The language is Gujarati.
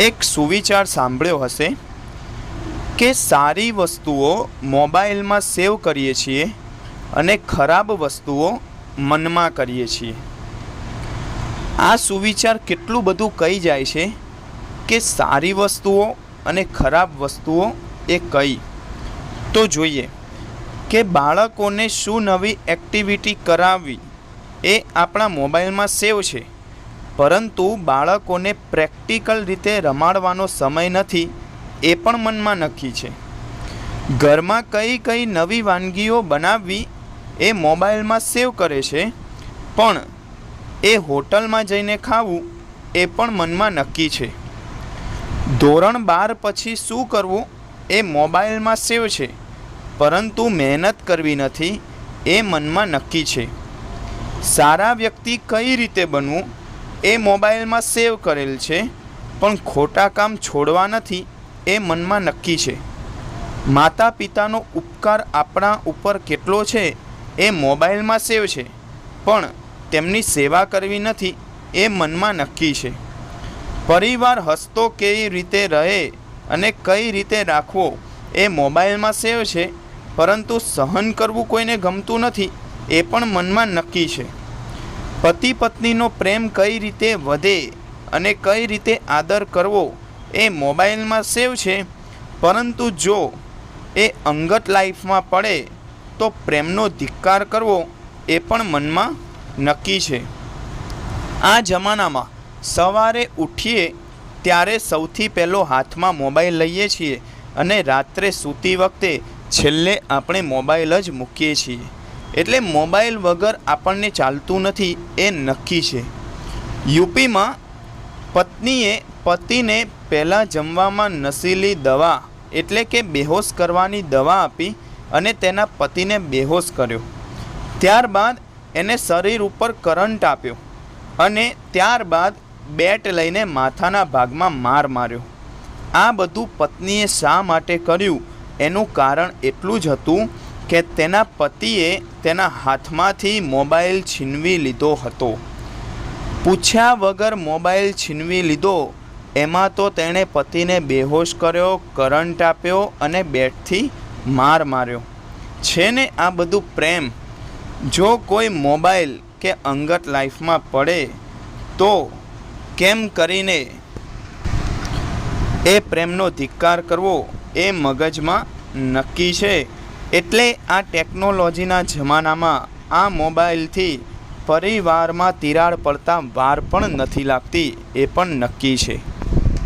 એક સુવિચાર સાંભળ્યો હશે કે સારી વસ્તુઓ મોબાઈલમાં સેવ કરીએ છીએ અને ખરાબ વસ્તુઓ મનમાં કરીએ છીએ. આ સુવિચાર કેટલું બધું કહી જાય છે કે સારી વસ્તુઓ અને ખરાબ વસ્તુઓ એ કઈ? તો જોઈએ કે બાળકોને શું નવી એક્ટિવિટી કરાવવી એ આપણા મોબાઈલમાં સેવ છે? પરંતુ બાળકોને પ્રેક્ટિકલ રીતે રમાડવાનો સમય નથી, એ પણ મનમાં નક્કી છે. ઘરમાં કઈ કઈ નવી વાનગીઓ બનાવવી એ મોબાઈલમાં સેવ કરે છે, પણ એ હોટલમાં જઈને ખાવું એ પણ મનમાં નક્કી છે. ધોરણ બાર પછી શું કરવું એ મોબાઈલમાં સેવ છે, પરંતુ મહેનત કરવી નથી એ મનમાં નક્કી છે. સારા વ્યક્તિ કઈ રીતે બનવું એ મોબાઈલમાં સેવ કરેલ છે, પણ ખોટા કામ છોડવા નથી એ મનમાં નક્કી છે. માતા પિતાનો ઉપકાર આપણા ઉપર કેટલો છે એ મોબાઈલમાં સેવ છે, પણ તેમની સેવા કરવી નથી એ મનમાં નક્કી છે. પરિવાર હસતો કેવી રીતે રહે અને કઈ રીતે રાખવો એ મોબાઈલમાં સેવ છે, પરંતુ સહન કરવું કોઈને ગમતું નથી એ પણ મનમાં નક્કી છે. પતિ પત્નીનો પ્રેમ કઈ રીતે વધે અને કઈ રીતે આદર કરવો એ મોબાઈલમાં સેવ છે. પરંતુ જો એ અંગત લાઈફમાં પડે તો પ્રેમનો ધિક્કાર કરવો એ પણ મનમાં નક્કી છે. આ જમાનામાં સવારે ઉઠીએ ત્યારે સૌથી પહેલો હાથમાં મોબાઈલ લઈએ છીએ અને રાત્રે સૂતી વખતે છેલ્લે આપણે મોબાઈલ જ મૂકીએ છીએ. એટલે મોબાઈલ વગર આપણને ચાલતું નથી એ નક્કી છે. યુપીમાં પત્નીએ પતિને પહેલાં જમવામાં નશીલી દવા એટલે કે બેહોશ કરવાની દવા આપી અને તેના પતિને બેહોશ કર્યો. ત્યારબાદ એને શરીર ઉપર કરંટ આપ્યો અને ત્યારબાદ બેટ લઈને માથાના ભાગમાં માર માર્યો. આ બધું પત્નીએ શા માટે કર્યું? એનું કારણ એટલું જ હતું કે તેના પતિએ તેના હાથમાંથી મોબાઈલ છીનવી લીધો હતો. પૂછ્યા વગર મોબાઈલ છીનવી લીધો, એમાં તો તેણે પતિને બેહોશ કર્યો, કરંટ આપ્યો અને બેટથી માર માર્યો. છે ને આ બધું પ્રેમ? જો કોઈ મોબાઈલ કે અંગત લાઈફમાં પડે, તો કેમ કરીને એ પ્રેમનો ધિક્કાર કરવો એ મગજમાં નક્કી છે? એટલે આ ટેકનોલોજીના જમાનામાં આ મોબાઈલથી પરિવારમાં તિરાડ પડતા વાર પણ નથી લાગતી, એ પણ નક્કી છે.